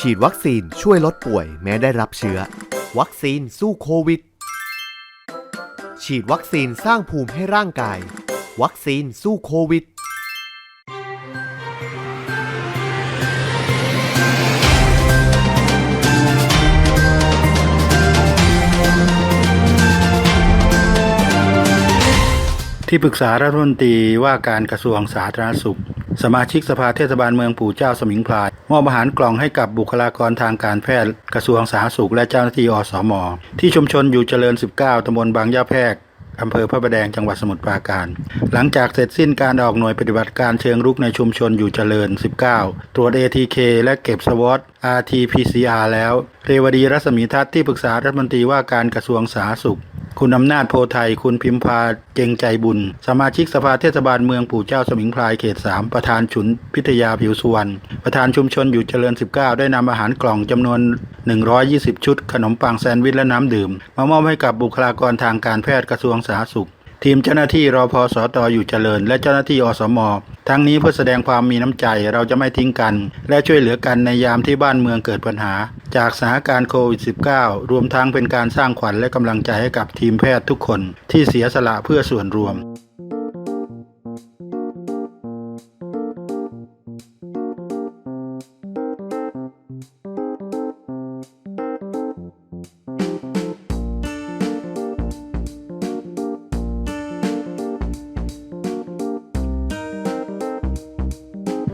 ฉีดวัคซีนช่วยลดป่วยแม้ได้รับเชื้อ วัคซีนสู้โควิด ฉีดวัคซีนสร้างภูมิให้ร่างกาย วัคซีนสู้โควิด ที่ปรึกษารัฐมนตรีว่าการกระทรวงสาธารณสุข สมาชิกสภาเทศบาลเมืองปู่เจ้าสมิงพราย มอบอาหารกล่องให้กับบุคลากรทางการแพทย์ กระทรวงสาธารณสุขและเจ้าหน้าที่อสม ที่ชุมชนอยู่เจริญ 19ตำบลบางย่าแพรกอำเภอพระประแดงจังหวัดสมุทรปราการ หลังจากเสร็จสิ้นการออกหน่วยปฏิบัติการเชิงรุกในชุมชนอยู่เจริญ 19 ตรวจ ATK และเก็บสวอต RT-PCR แล้ว เรวดีรัศมีทัศน์ที่ปรึกษารัฐมนตรีว่าการกระทรวงสาธารณสุข คุณอำนาจโพไทย คุณพิมพาเจงใจบุญ สมาชิกสภาเทศบาลเมืองปู่เจ้าสมิงพรายเขต 3 ประธานฉุนพิทยาผิวสุวรรณ ประธานชุมชนอยู่เจริญ 19 ได้นำอาหารกล่องจำนวน 120 ชุด ขนมปังแซนด์วิชและน้ำดื่ม มามอบให้กับบุคลากรทางการแพทย์กระทรวงสาธารณสุขทีมเจ้าหน้าที่รอพอสตอยู่เจริญ และเจ้าหน้าที่อสม ทั้งนี้เพื่อแสดงความมีน้ำใจเราจะไม่ทิ้งกัน และช่วยเหลือกันในยามที่บ้านเมืองเกิดปัญหา จากสถานการณ์โควิด -19 รวมทั้งเป็นการสร้างขวัญและกำลังใจให้กับทีมแพทย์ทุกคนที่เสียสละเพื่อส่วนรวม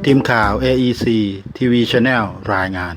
ทีมข่าว AEC TV Channel รายงาน